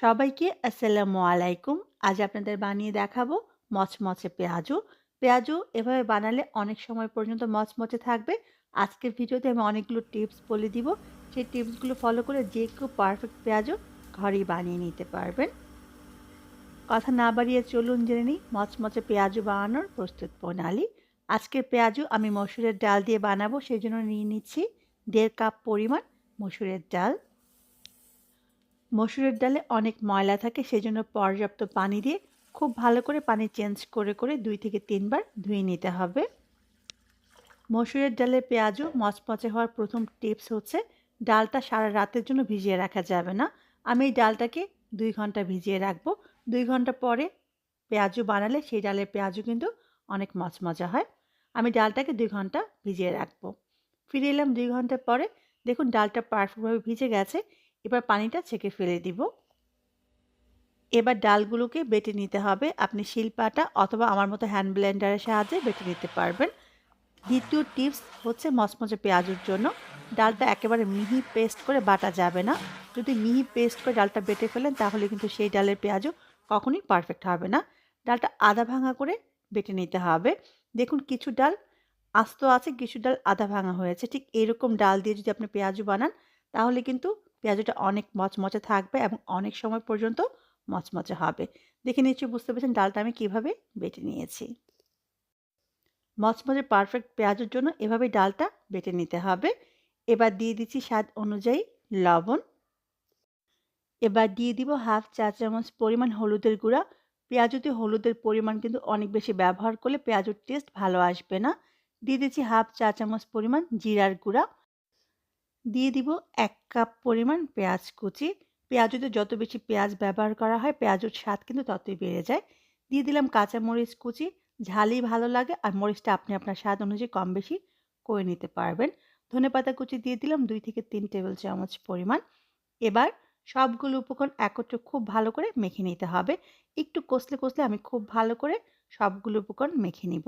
সবাইকে আসসালামু আলাইকুম। আজ আপনাদের বানিয়ে দেখাবো মচমচে পেঁয়াজু। পেঁয়াজু এভাবে বানালে অনেক সময় পর্যন্ত মচমচে থাকবে। আজকের ভিডিওতে আমি অনেকগুলো টিপস বলে দিব। সেই টিপসগুলো ফলো করে যে কেউ পারফেক্ট পেঁয়াজু ঘরেই বানিয়ে নিতে পারবেন। কথা না বাড়িয়ে চলুন জেনে নিই মচমচে পেঁয়াজু বানানোর প্রস্তুত প্রণালী। আজকের পেঁয়াজু আমি মসুরের ডাল দিয়ে বানাবো, সেই জন্য নিয়ে নিচ্ছি দেড় কাপ পরিমাণ মসুরের ডাল। মসুরের ডালে অনেক ময়লা থাকে, সেজন্য পর্যাপ্ত পানি দিয়ে খুব ভালো করে পানি চেঞ্জ করে করে দুই থেকে তিনবার ধুয়ে নিতে হবে। মসুরের ডালে পেঁয়াজও মচমচে হওয়ার প্রথম টিপস হচ্ছে, ডালটা সারা রাতের জন্য ভিজিয়ে রাখা যাবে না। আমি এই ডালটাকে দুই ঘণ্টা ভিজিয়ে রাখব। দুই ঘণ্টা পরে পেঁয়াজু বানালে সেই ডালের পেঁয়াজু কিন্তু অনেক মচমচা হয়। আমি ডালটাকে দুই ঘণ্টা ভিজিয়ে রাখব। ফিরে এলাম দুই ঘণ্টা পরে। দেখুন, ডালটা পারফেক্টভাবে ভিজে গেছে। এবার পানিটা ছেঁকে ফেলে দিব। এবার ডালগুলোকে বেটে নিতে হবে। আপনি শিলপাটা অথবা আমার মতো হ্যান্ড ব্লেন্ডারের সাহায্যে বেটে নিতে পারবেন। দ্বিতীয় টিপস হচ্ছে মচমচে পেঁয়াজের জন্য। ডালটা একেবারে মিহি পেস্ট করে বাটা যাবে না। যদি মিহি পেস্ট করে ডালটা বেটে ফেলেন, তাহলে কিন্তু সেই ডালের পেঁয়াজও কখনোই পারফেক্ট হবে না। ডালটা আধা ভাঙা করে বেটে নিতে হবে। দেখুন, কিছু ডাল আস্ত আছে, কিছু ডাল আধা ভাঙা হয়েছে। ঠিক এরকম ডাল দিয়ে যদি আপনি পেঁয়াজু বানান, তাহলে কিন্তু পেঁয়াজটা অনেক মচমচে থাকবে এবং অনেক সময় পর্যন্ত মচমচে হবে। দেখে নিশ্চয়ই বুঝতে পেরেছেন ডালটা আমি কীভাবে বেটে নিয়েছি। মচমচে পারফেক্ট পেঁয়াজের জন্য এভাবে ডালটা বেটে নিতে হবে। এবার দিয়ে দিচ্ছি স্বাদ অনুযায়ী লবণ। এবার দিয়ে দিব হাফ চা চামচ পরিমাণ হলুদের গুঁড়া। পেঁয়াজতে হলুদের পরিমাণ কিন্তু অনেক বেশি ব্যবহার করলে পেঁয়াজের টেস্ট ভালো আসবে না। দিয়ে দিচ্ছি হাফ চা চামচ পরিমাণ জিরার গুঁড়া। দিয়ে দিব এক কাপ পরিমাণ পেঁয়াজ কুচি। পেঁয়াজতে যত বেশি পেঁয়াজ ব্যবহার করা হয়, পেঁয়াজের স্বাদ কিন্তু ততই বেড়ে যায়। দিয়ে দিলাম কাঁচা মরিচ কুচি, ঝালই ভালো লাগে আর মরিচটা আপনি আপনার স্বাদ অনুযায়ী কম বেশি করে নিতে পারবেন। ধনে পাতা কুচি দিয়ে দিলাম দুই থেকে তিন টেবিল চামচ পরিমাণ। এবার সবগুলো উপকরণ একত্রে খুব ভালো করে মেখে নিতে হবে। একটু কষলে কষলে আমি খুব ভালো করে সবগুলো উপকরণ মেখে নিব।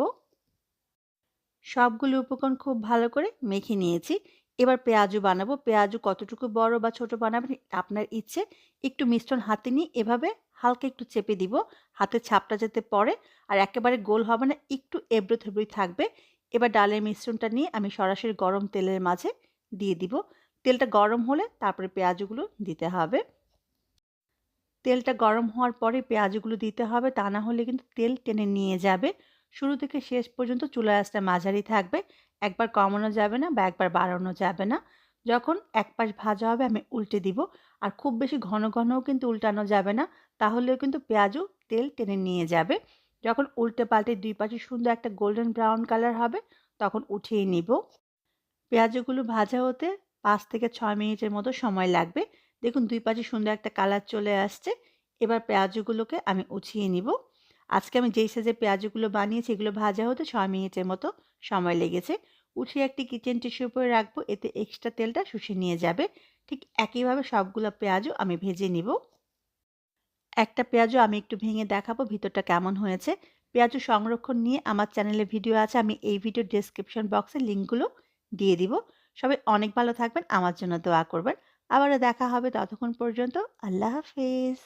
সবগুলো উপকরণ খুব ভালো করে মেখে নিয়েছি। এবার পেঁয়াজু বানাবো। পেঁয়াজু কতটুকু বড় বা ছোট বানাবেন আপনার ইচ্ছে। একটু মিশ্রণ হাতে নিয়ে এভাবে হালকা একটু চেপে দিব। হাতে ছাপটা যেতে পড়ে আর একেবারে গোল হবে না, একটু এবড়ো থেবড়োই থাকবে। এবার ডালের মিশ্রণটা নিয়ে আমি সরাসরি গরম তেলের মাঝে দিয়ে দিব। তেলটা গরম হলে তারপরে পেঁয়াজগুলো দিতে হবে। তেলটা গরম হওয়ার পরে পেঁয়াজগুলো দিতে হবে। তা না হলে কিন্তু তেল টেনে নিয়ে যাবে। শুরু থেকে শেষ পর্যন্ত চুলা আঁচটা মাঝারি থাকবে, একবার কমানো যাবে না বা একবার বাড়ানো যাবে না। যখন এক পাশ ভাজা হবে, আমি উল্টে দিব। আর খুব বেশি ঘন ঘনও কিন্তু উল্টানো যাবে না, তাহলেও কিন্তু পেঁয়াজও তেল টেনে নিয়ে যাবে। যখন উল্টে পাল্টে দুই পাশে সুন্দর একটা গোল্ডেন ব্রাউন কালার হবে, তখন উঠিয়ে নিব। পেঁয়াজগুলো ভাজা হতে পাঁচ থেকে ছয় মিনিটের মতো সময় লাগবে। দেখুন দুই পাশে সুন্দর একটা কালার চলে আসছে। এবার পেঁয়াজগুলোকে আমি উঠিয়ে নিব। আজকে আমি যেই সাইজের পেঁয়াজগুলো বানিয়েছি, এগুলো ভাজা হতে ছয় মিনিটের মতো সময় লেগেছে। উঠিয়ে একটি কিচেন টিস্যুর উপরে রাখব, এতে এক্সট্রা তেলটা শুষে নিয়ে যাবে। ঠিক একইভাবে সবগুলো পেঁয়াজও আমি ভেজে নিব। একটা পেঁয়াজও আমি একটু ভেঙে দেখাবো, ভিতরটা কেমন হয়েছে। পেঁয়াজু সংরক্ষণ নিয়ে আমার চ্যানেলে ভিডিও আছে, আমি এই ভিডিও ডিসক্রিপশন বক্সে লিঙ্কগুলো দিয়ে দিব। সবাই অনেক ভালো থাকবেন, আমার জন্য দোয়া করবেন। আবারও দেখা হবে ততক্ষণ পর্যন্ত, আল্লাহ হাফিজ।